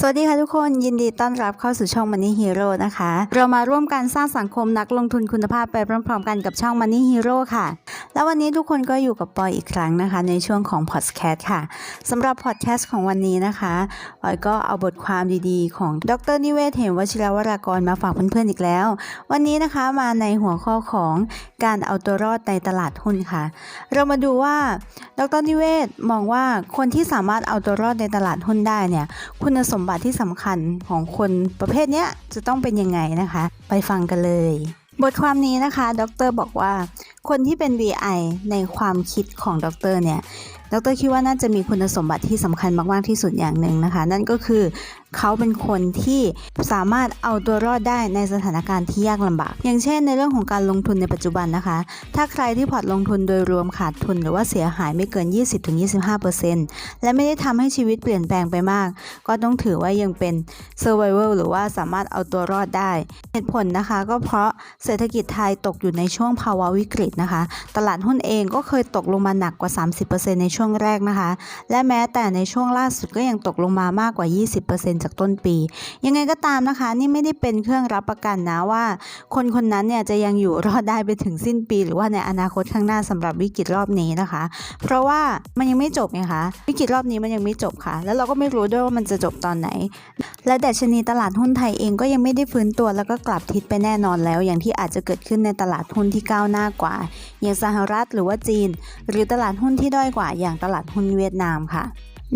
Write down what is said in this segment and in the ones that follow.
สวัสดีค่ะทุกคนยินดีต้อนรับเข้าสู่ช่อง Money Hero นะคะ เรามาร่วมกันสร้างสังคมนักลงทุนคุณภาพไปพร้อมๆ กันกับช่อง Money Hero ค่ะ แล้ววันนี้ทุกคนก็อยู่กับปอยอีกครั้งนะคะ ในช่วงของ Podcast ค่ะสำหรับ Podcast ของวันนี้นะคะปอยก็เอาบทความดีๆ ของดรนิเวศเหมวชิรวรากรมาฝากเพื่อนๆอีกแล้ว วันนี้นะคะมาในหัวข้อของการเอาตัวรอดในตลาดหุ้นค่ะ เรามาดูว่าดรนิเวศมองว่าคนที่สามารถเอาตัวรอดในตลาดหุ้นได้เนี่ยคุณสมบัติที่สำคัญของคนประเภทนี้จะต้องเป็นยังไงนะคะ ไปฟังกันเลย บทความนี้นะคะ ดรบอกว่า คนที่เป็น VI ในความคิดของดรเนี่ยดรคิดว่าน่าจะมีคุณสมบัติที่สำคัญมากๆที่สุดอย่างหนึ่งนะคะ นั่นก็คือเขาเป็นคนที่สามารถเอาตัวรอดได้ในสถานการณ์ที่ยากลำบาก อย่างเช่น ในเรื่องของการลงทุนในปัจจุบันนะคะ ถ้าใครที่พอร์ตลงทุนโดยรวมขาดทุนหรือว่าเสียหายไม่เกิน 20-25%และไม่ได้ทำให้ชีวิตเปลี่ยนแปลงไปมาก ก็ต้องถือว่ายังเป็น survival หรือว่าสามารถเอาตัวรอดได้ เหตุผลนะคะก็เพราะเศรษฐกิจไทยตกอยู่ในช่วงภาวะวิกฤตนะคะ ตลาดหุ้นเองก็เคยตกลงมาหนักกว่า 30%ในช่วงแรกนะคะ และแม้แต่ในช่วงล่าสุดก็ยังตกลงมามากกว่า 20%จากต้นปี ยังไงก็ตามนะคะ นี่ไม่ได้เป็นเครื่องรับประกันนะว่า คนคนนั้นเนี่ยจะยังอยู่รอดได้ไปถึงสิ้นปี หรือว่าในอนาคตข้างหน้าสำหรับวิกฤตรอบนี้นะคะ เพราะว่ามันยังไม่จบไงคะวิกฤตรอบนี้มันยังไม่จบค่ะ แล้วเราก็ไม่รู้ด้วยว่ามันจะจบตอนไหน และดัชนีตลาดหุ้นไทยเองก็ยังไม่ได้ฟื้นตัวแล้วก็กลับทิศไปแน่นอนแล้ว อย่างที่อาจจะเกิดขึ้นในตลาดหุ้นที่ก้าวหน้ากว่า อย่างสหรัฐหรือว่าจีน หรือตลาดหุ้นที่ด้อยกว่าอย่างตลาดหุ้นเวียดนามค่ะ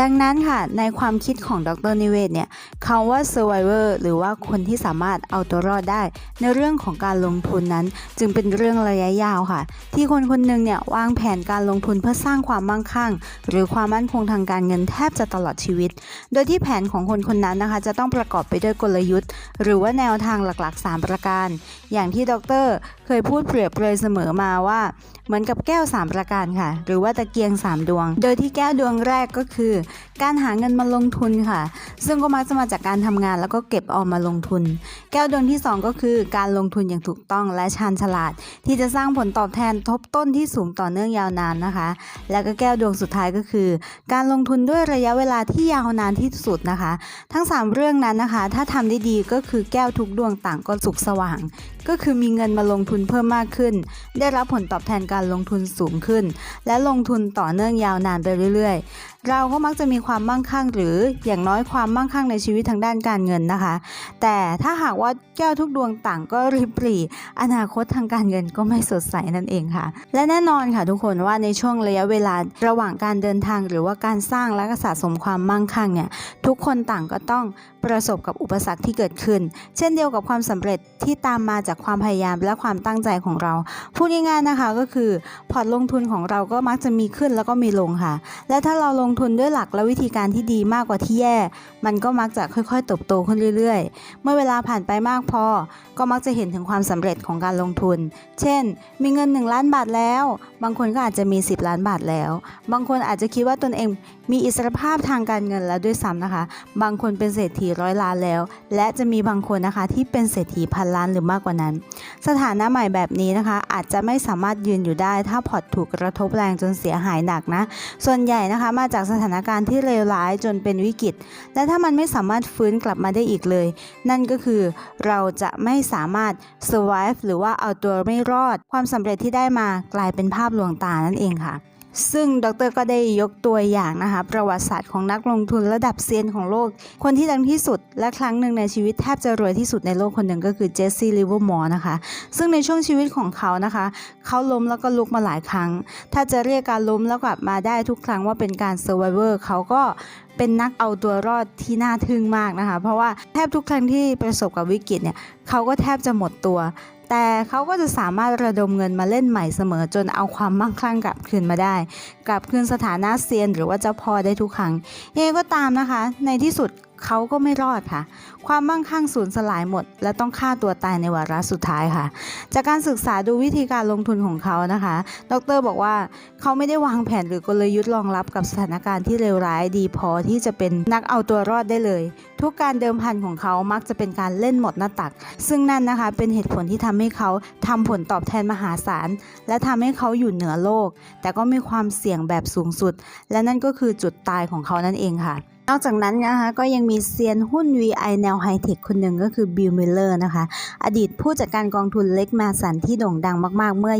ดังนั้นค่ะในความคิดของดรนิเวศเนี่ยคำว่า survivor หรือว่าคนที่สามารถเอาตัวรอดได้ ในเรื่องของการลงทุนนั้น จึงเป็นเรื่องระยะยาวค่ะ ที่คนคนหนึ่งเนี่ยวางแผนการลงทุนเพื่อสร้างความมั่งคั่ง หรือความมั่นคงทางการเงินแทบจะตลอดชีวิต โดยที่แผนของคนคนนั้นนะคะ จะต้องประกอบไปด้วยกลยุทธ์ หรือว่าแนวทางหลักๆ 3 ประการ อย่างที่ดรเคยพูดเปรียบเลยเสมอมาว่า เหมือนกับแก้ว 3 ประการค่ะ หรือว่าตะเกียง 3 ดวง โดยที่แก้วดวงแรกก็คือการหาเงินมาลงทุนค่ะ ซึ่งก็มักจะมาจากการทำงานแล้วก็เก็บออมมาลงทุน แก้วดวงที่ 2 ก็คือการลงทุนอย่างถูกต้องและชาญฉลาด ที่จะสร้างผลตอบแทนทบต้นที่สูงต่อเนื่องยาวนานนะคะ แล้วก็แก้วดวงสุดท้ายก็คือ การลงทุนด้วยระยะเวลาที่ยาวนานที่สุดนะคะ ทั้ง 3 เรื่องนั้นนะคะ ถ้าทำได้ดีก็คือแก้วทุกดวงต่างก็สุกสว่าง ก็คือมีเงินมาลงทุนเพิ่มมากขึ้น ได้รับผลตอบแทนการลงทุนสูงขึ้น และลงทุนต่อเนื่องยาวนานไปเรื่อย ๆ เราก็มักจะมีความมั่งคั่ง หรืออย่างน้อยความมั่งคั่งในชีวิตทางด้านการเงินนะคะ แต่ถ้าหากว่าแก้วทุกดวงต่างก็ริบหรี่อนาคตทางการเงินก็ไม่สดใสนั่นเองค่ะ และแน่นอนค่ะทุกคนว่าในช่วงระยะเวลาระหว่างการเดินทาง หรือว่าการสร้างและสะสมความมั่งคั่งเนี่ยทุกคนต่างก็ต้อง ประสบกับอุปสรรคที่เกิดขึ้น เช่นเดียวกับความสำเร็จที่ตามมาจากความพยายามและความตั้งใจของเรา พูดง่ายๆนะคะก็คือพอร์ตลงทุนของเราก็มักจะมีขึ้นแล้วก็มีลงค่ะ และถ้าเราลงทุนด้วยหลักและวิธีการที่ดีมากกว่าที่แย่ มันก็มักจะค่อยๆเติบโตขึ้นเรื่อยๆ เมื่อเวลาผ่านไปมากพอ ก็มักจะเห็นถึงความสำเร็จของการลงทุน เช่น มีเงิน 1 ล้านบาทแล้ว บางคนก็อาจจะมี 10 ล้านบาทแล้ว บางคนอาจจะคิดว่าตนเองมีอิสรภาพทางการเงินแล้วด้วยซ้ำนะคะ บางคนเป็นเศรษฐีร้อยล้านแล้ว และจะมีบางคนนะคะที่เป็นเศรษฐีพันล้านหรือมากกว่านั้น สถานะใหม่แบบนี้นะคะ อาจจะไม่สามารถยืนอยู่ได้ ถ้าพอร์ตถูกกระทบแรงจนเสียหายหนักนะ ส่วนใหญ่นะคะมาจากสถานการณ์ที่เลวร้ายจนเป็นวิกฤต และถ้ามันไม่สามารถฟื้นกลับมาได้อีกเลย นั่นก็คือเราจะไม่สามารถ survive หรือว่าเอาตัวไม่รอด ความสำเร็จที่ได้มากลายเป็นภาพลวงตานั่นเองค่ะ ซึ่งดรก็ได้ยกตัวอย่างนะคะประวัติศาสตร์ของนักลงทุนระดับเซียนของโลก คนที่ดังที่สุดและครั้งหนึ่งในชีวิตแทบจะรวยที่สุดในโลกคนหนึ่งก็คือเจสซี่ลิเวอร์มอร์นะคะซึ่งในช่วงชีวิตของเขานะคะ เขาล้มแล้วก็ลุกมาหลายครั้ง ถ้าจะเรียกการล้มแล้วกลับมาได้ทุกครั้งว่าเป็นการเซอร์ไวเวอร์เขาก็เป็นนักเอาตัวรอดที่น่าทึ่งมากนะคะ เพราะว่าแทบทุกครั้งที่ประสบกับวิกฤตเนี่ยเขาก็แทบจะหมดตัว แต่เขาก็จะสามารถระดมเงินมาเล่นใหม่เสมอจนเอาความมั่งคั่งกลับคืนมาได้ กลับคืนสถานะเซียนหรือว่าเจ้าพ่อได้ทุกครั้งยังไงก็ตามนะคะ ในที่สุด เขาก็ไม่รอดค่ะ ความมั่งคั่งสูญสลายหมด และต้องฆ่าตัวตายในวาระสุดท้ายค่ะ จากการศึกษาดูวิธีการลงทุนของเขานะคะ ดรบอกว่าเขาไม่ได้วางแผนหรือกลยุทธ์รองรับกับสถานการณ์ที่เลวร้ายดีพอที่จะเป็นนักเอาตัวรอดได้เลย ทุกการเดิมพันของเขามักจะเป็นการเล่นหมดหน้าตัก ซึ่งนั่นนะคะเป็นเหตุผลที่ทำให้เขาทำผลตอบแทนมหาศาล และทำให้เขาอยู่เหนือโลก แต่ก็มีความเสี่ยงแบบสูงสุด และนั่นก็คือจุดตายของเขานั่นเองค่ะ นอกจากนั้นนะคะก็ยังมีเซียนหุ้น VI แนวไฮเทคคนหนึ่งก็คือบิลมิลเลอร์นะคะ อดีตผู้จัดการกองทุนเล็กมาสันที่โด่งดังมากๆ เมื่อ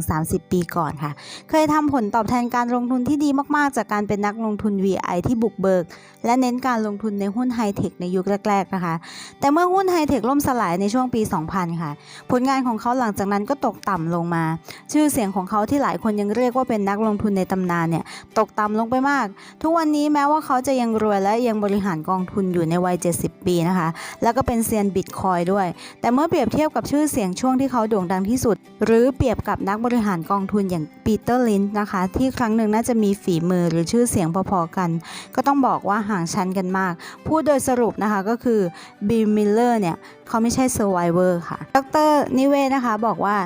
20-30 ปีก่อนค่ะ เคยทำผลตอบแทนการลงทุนที่ดีมากๆ จากการเป็นนักลงทุน VI ที่บุกเบิก และเน้นการลงทุนในหุ้นไฮเทคในยุคแรก ๆ นะคะ แต่เมื่อหุ้นไฮเทคล่มสลายในช่วงปี 2000 ค่ะ ผลงานของเขาหลังจากนั้นก็ตกต่ำลงมา ชื่อเสียงของเขาที่หลายคนยังเรียกว่าเป็นนักลงทุนในตำนานเนี่ยตกต่ำลงไปมาก ทุกวันนี้แม้ว่าเขาจะยังรวยและยังบริหารกองทุนอยู่ในวัย 70 ปีนะคะ แล้วก็เป็นเซียนบิตคอยด้วย แต่เมื่อเปรียบเทียบกับชื่อเสียงช่วงที่เขาโด่งดังที่สุด หรือเปรียบกับนักบริหารกองทุนอย่างปีเตอร์ลินนะคะ ที่ครั้งหนึ่งน่าจะมีฝีมือหรือชื่อเสียงพอๆกัน ก็ต้องบอกว่าห่างชั้นกันมาก พูดโดยสรุปนะคะก็คือบิลมิลเลอร์เนี่ย เขาไม่ใช่เซอร์ไวเวอร์ค่ะ ดรนิเวศนะคะบอกว่า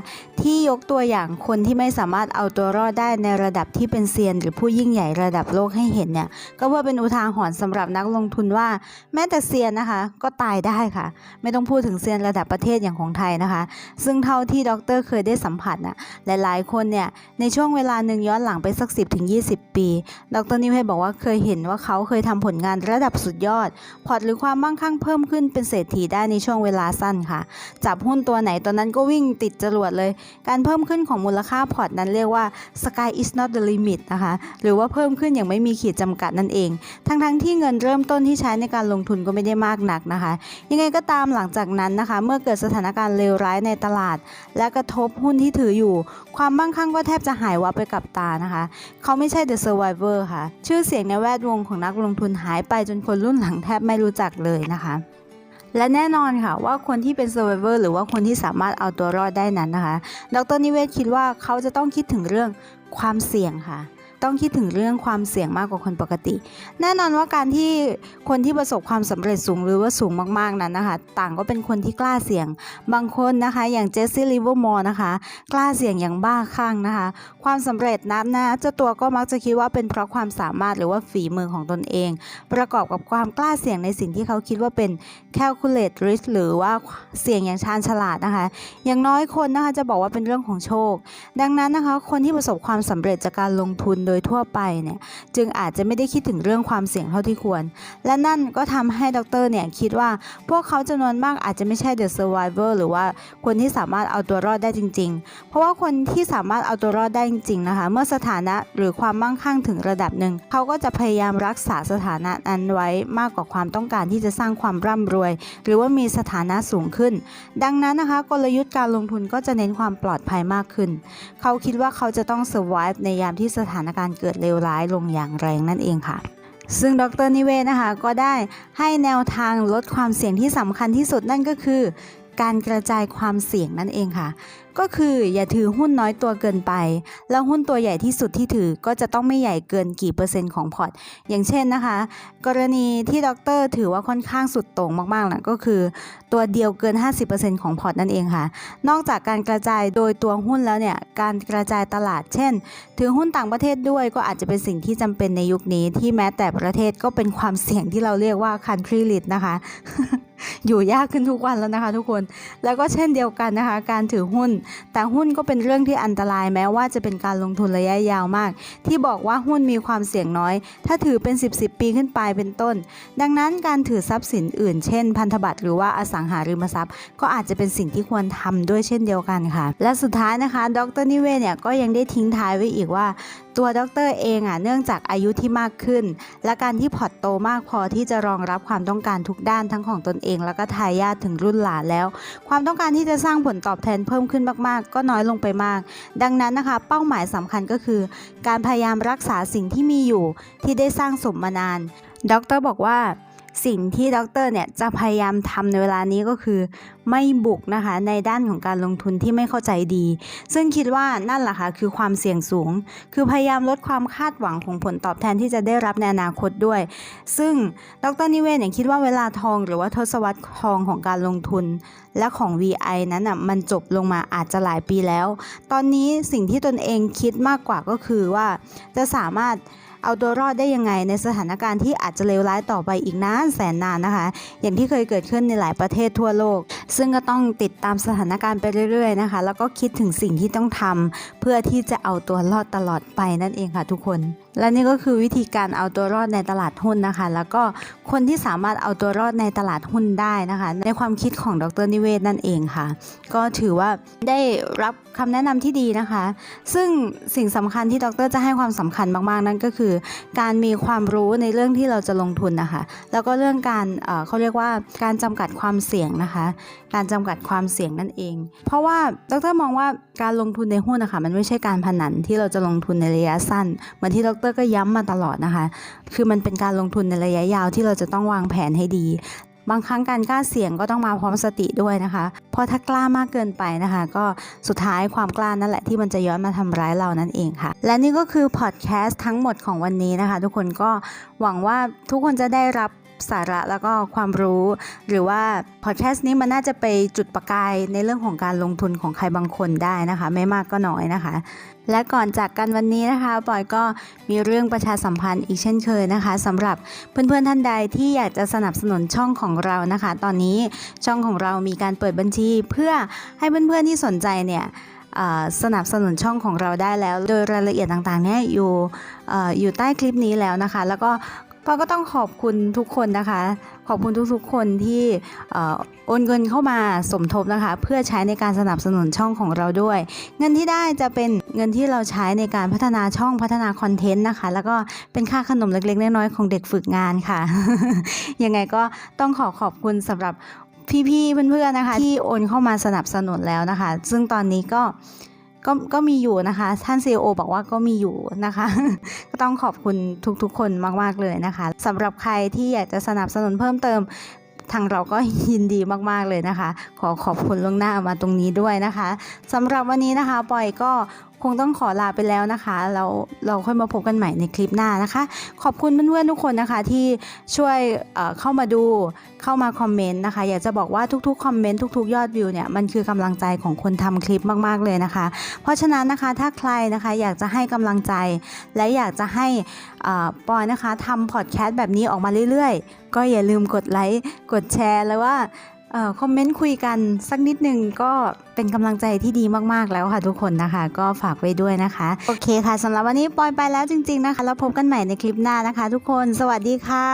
ที่ยกตัวอย่างคนที่ไม่สามารถเอาตัวรอดได้ในระดับที่เป็นเซียน หรือผู้ยิ่งใหญ่ระดับโลกให้เห็นเนี่ยก็เพื่อเป็นอุทาหรณ์สำหรับนักลงทุนว่า แม้แต่เซียนนะคะ ก็ตายได้ค่ะ ไม่ต้องพูดถึงเซียนระดับประเทศอย่างของไทยนะคะ ซึ่งเท่าที่ดรเคยได้สัมผัสน่ะหลายๆ คนเนี่ยในช่วงเวลาหนึ่งย้อนหลังไปสัก 10ถึง20 ปี ดรนิเวศบอกว่าเคยเห็นว่าเขาเคยทำผลงานระดับสุดยอด พอร์ตหรือความมั่งคั่งเพิ่มขึ้นเป็นเศรษฐีได้ในช่วงเวลาสั้นค่ะ จับหุ้นตัวไหนตัวนั้นก็วิ่งติดจรวดเลย การเพิ่มขึ้นของมูลค่าพอร์ตนั้นเรียกว่า sky is not the limit นะคะ หรือว่าเพิ่มขึ้นอย่างไม่มีขีดจำกัดนั่นเอง ทั้งๆทที่เงินเริ่มต้นที่ใช้ในการลงทุนก็ไม่ได้มากนักนะคะ ยังไงก็ตามหลังจากนั้นนะคะ เมื่อเกิดสถานการณ์เลวร้ายในตลาด และกระทบหุ้นที่ถืออยู่ ความมั่งคั่งก็แทบจะหายวับไปกับตานะคะ เขาไม่ใช่ the survivor ค่ะ ชื่อเสียงในแวดวงของนักลงทุนหายไปจนคนรุ่นหลังแทบไม่รู้จักเลยนะคะ และแน่นอนค่ะว่าคนที่เป็น survivor หรือว่าคนที่สามารถเอาตัวรอดได้นั้นนะคะ ดรนิเวศคิดว่าเขาจะต้องคิดถึงเรื่องความเสี่ยงค่ะ ต้องคิดถึงเรื่องความเสี่ยงมากกว่าคนปกติ แน่นอนว่าการที่คนที่ประสบความสำเร็จสูงหรือว่าสูงมากๆนั้นนะคะ ต่างก็เป็นคนที่กล้าเสี่ยง บางคนนะคะอย่างเจสซี่ลิเวอร์มอร์นะคะ กล้าเสี่ยงอย่างบ้าคลั่งนะคะ ความสำเร็จนั้นนะเจ้าตัวก็มักจะคิดว่าเป็นเพราะความสามารถหรือว่าฝีมือของตนเอง ประกอบกับความกล้าเสี่ยงในสิ่งที่เขาคิดว่าเป็น calculate risk หรือว่าเสี่ยงอย่างชาญฉลาดนะคะ อย่างน้อยคนนะคะจะบอกว่าเป็นเรื่องของโชค ดังนั้นนะคะ คนที่ประสบความสำเร็จจากการลงทุนโดยทั่วไปเนี่ยจึงอาจจะไม่ได้คิดถึงเรื่องความเสี่ยงเท่าที่ควร และนั่นก็ทำให้ดรเนี่ยคิดว่าพวกเขาจำนวนมากอาจจะไม่ใช่ the survivor หรือว่าคนที่สามารถเอาตัวรอดได้จริง ๆ เพราะว่าคนที่สามารถเอาตัวรอดได้จริงๆนะคะเมื่อสถานะหรือความมั่งคั่งถึงระดับหนึ่ง เขาก็จะพยายามรักษาสถานะนั้นไว้มากกว่าความต้องการที่จะสร้างความร่ำรวย หรือว่ามีสถานะสูงขึ้น ดังนั้นนะคะกลยุทธ์การลงทุนก็จะเน้นความปลอดภัยมากขึ้น เขาคิดว่าเขาจะต้อง survive ในยามที่สถานการณ์การเกิดเลวร้ายลงอย่างแรงนั่นเองค่ะ ซึ่งดรนิเวศนะคะก็ได้ให้แนวทางลดความเสี่ยงที่สำคัญที่สุดนั่นก็คือ การกระจายความเสี่ยงนั่นเองค่ะ ก็คืออย่าถือหุ้นน้อยตัวเกินไป แล้วหุ้นตัวใหญ่ที่สุดที่ถือก็จะต้องไม่ใหญ่เกินกี่เปอร์เซ็นต์ของพอร์ต อย่างเช่นนะคะ กรณีที่ดรถือว่าค่อนข้างสุดโต่งมากๆนะก็คือ ตัวเดียวเกิน 50%ของพอร์ตนั่นเองค่ะ นอกจากการกระจายโดยตัวหุ้นแล้วเนี่ย การกระจายตลาด เช่น ถือหุ้นต่างประเทศด้วยก็อาจจะเป็นสิ่งที่จำเป็นในยุคนี้ที่แม้แต่ประเทศก็เป็นความเสี่ยงที่เราเรียกว่า country risk นะคะ อยู่ยากขึ้นทุกวันแล้วนะคะ ทุกคน แล้วก็เช่นเดียวกันนะคะ การถือหุ้น แต่หุ้นก็เป็นเรื่องที่อันตรายแม้ว่าจะเป็นการลงทุนระยะยาวมาก ที่บอกว่าหุ้นมีความเสี่ยงน้อย ถ้าถือเป็น 10 10ปีขึ้นไปเป็นต้น ดังนั้นการถือทรัพย์สินอื่น เช่น พันธบัตรหรือว่าอสังหาริมทรัพย์ ก็อาจจะเป็นสิ่งที่ควรทำด้วยเช่นเดียวกันค่ะ และสุดท้ายนะคะ ดรนิเวศเนี่ยก็ยังได้ทิ้งท้ายไว้อีกว่าตัวดรเองอะเนื่องจากอายุที่มากขึ้น และการที่พอร์ตโตมากพอที่จะรองรับความต้องการทุกด้านทั้งของตนเองแล้วก็ทายาทถึงรุ่นหลานแล้ว ความต้องการที่จะสร้างผลตอบแทนเพิ่มขึ้นมากๆ ก็น้อยลงไปมาก ดังนั้นนะคะ เป้าหมายสำคัญก็คือ การพยายามรักษาสิ่งที่มีอยู่ที่ได้สร้างสมมานาน ดรบอกว่า สิ่งที่ดรเนี่ยจะพยายามทำในเวลานี้ก็คือ ไม่บุกนะคะในด้านของการลงทุนที่ไม่เข้าใจดี ซึ่งคิดว่านั่นแหละค่ะคือความเสี่ยงสูง คือพยายามลดความคาดหวังของผลตอบแทนที่จะได้รับในอนาคตด้วย ซึ่งดรนิเวศเนี่ยคิดว่าเวลาทองหรือว่าทศวรรษทองของการลงทุน และของ VI นั้นอะมันจบลงมาอาจจะหลายปีแล้ว ตอนนี้สิ่งที่ตนเองคิดมากกว่าก็คือว่าจะสามารถ เอาตัวรอดได้ยังไงในสถานการณ์ที่อาจจะเลวร้ายต่อไปอีกนานแสนนานนะคะ อย่างที่เคยเกิดขึ้นในหลายประเทศทั่วโลก ซึ่งก็ต้องติดตามสถานการณ์ไปเรื่อยๆนะคะ แล้วก็คิดถึงสิ่งที่ต้องทำเพื่อที่จะเอาตัวรอดตลอดไปนั่นเองค่ะทุกคน และนี่ก็คือวิธีการเอาตัวรอดในตลาดหุ้นนะคะ แล้วก็คนที่สามารถเอาตัวรอดในตลาดหุ้นได้นะคะ ในความคิดของดรนิเวศนั่นเองค่ะ ก็ถือว่าได้รับคำแนะนำที่ดีนะคะ ซึ่งสิ่งสำคัญที่ดรจะให้ความสำคัญมากๆนั่นก็คือการมีความรู้ในเรื่องที่เราจะลงทุนนะคะ แล้วก็เรื่องการเขาเรียกว่าการจำกัดความเสี่ยงนะคะ การจำกัดความเสี่ยงนั่นเอง เพราะว่าดรมองว่าการลงทุนในหุ้นนะคะมันไม่ใช่การพนันที่เราจะลงทุนในระยะสั้นเหมือนที่ดรก็ย้ำมาตลอดนะคะ คือมันเป็นการลงทุนในระยะยาวที่เราจะต้องวางแผนให้ดี บางครั้งการกล้าเสี่ยงก็ต้องมาพร้อมสติด้วยนะคะ เพราะถ้ากล้ามากเกินไปนะคะ ก็สุดท้ายความกล้านั่นแหละที่มันจะย้อนมาทำร้ายเรานั่นเองค่ะ และนี่ก็คือพอดแคสต์ทั้งหมดของวันนี้นะคะ ทุกคนก็หวังว่าทุกคนจะได้รับ สาระแล้วก็ความรู้ หรือว่าพอดแคสต์นี้มันน่าจะไปจุดประกายในเรื่องของการลงทุนของใครบางคนได้นะคะ ไม่มากก็น้อยนะคะ และก่อนจากกันวันนี้นะคะปอยก็มีเรื่องประชาสัมพันธ์อีกเช่นเคยนะคะสำหรับเพื่อนๆท่านใดที่อยากจะสนับสนุนช่องของเรานะคะ ตอนนี้ช่องของเรามีการเปิดบัญชี เพื่อให้เพื่อนๆที่สนใจเนี่ยสนับสนุนช่องของเราได้แล้ว โดยรายละเอียดต่างๆเนี่ยอยู่อยู่ใต้คลิปนี้แล้วนะคะ แล้วก็ ปอก็ต้องขอบคุณทุกคนนะคะ ขอบคุณทุกๆคนที่โอนเงินเข้ามาสมทบนะคะ เพื่อใช้ในการสนับสนุนช่องของเราด้วย เงินที่ได้จะเป็นเงินที่เราใช้ในการพัฒนาช่องพัฒนาคอนเทนต์นะคะ แล้วก็เป็นค่าขนมเล็กๆน้อยๆของเด็กฝึกงานค่ะ ยังไงก็ต้องขอขอบคุณสำหรับพี่ๆเพื่อนๆนะคะ ที่โอนเข้ามาสนับสนุนแล้วนะคะ ซึ่งตอนนี้ก็ก็ก็มีอยู่นะคะ ท่าน CEO บอกว่าก็มีอยู่นะคะ ต้องขอบคุณทุกๆ คนมากๆเลยนะคะสำหรับใครที่อยากจะสนับสนุนเพิ่มเติมทางเราก็ยินดีมากๆเลยนะคะ ขอขอบคุณล่วงหน้ามาตรงนี้ด้วยนะคะสำหรับวันนี้นะคะปอยก็ คงต้องขอลาไปแล้วนะคะแล้วเราค่อยมาพบกันใหม่ในคลิปหน้านะคะ ขอบคุณเพื่อนๆทุกคนนะคะที่ช่วยเข้ามาดูเข้ามาคอมเมนต์นะคะ อยากจะบอกว่าทุกๆคอมเมนต์ทุกๆ ยอดวิวเนี่ยมันคือกำลังใจของคนทำคลิปมากๆเลยนะคะ เพราะฉะนั้นนะคะถ้าใครนะคะอยากจะให้กำลังใจ และอยากจะให้ปอยนะคะทำพอดแคสต์แบบนี้ออกมาเรื่อยๆ ก็อย่าลืมกดไลค์กดแชร์แล้วว่า คอมเมนต์คุยกันสักนิดนึงก็เป็นกำลังใจที่ดีมากๆแล้วค่ะทุกคนนะคะ ก็ฝากไว้ด้วยนะคะ โอเคค่ะสำหรับวันนี้ปอยไปแล้วจริง ๆนะคะ แล้วพบกันใหม่ในคลิปหน้านะคะ ทุกคนสวัสดีค่ะ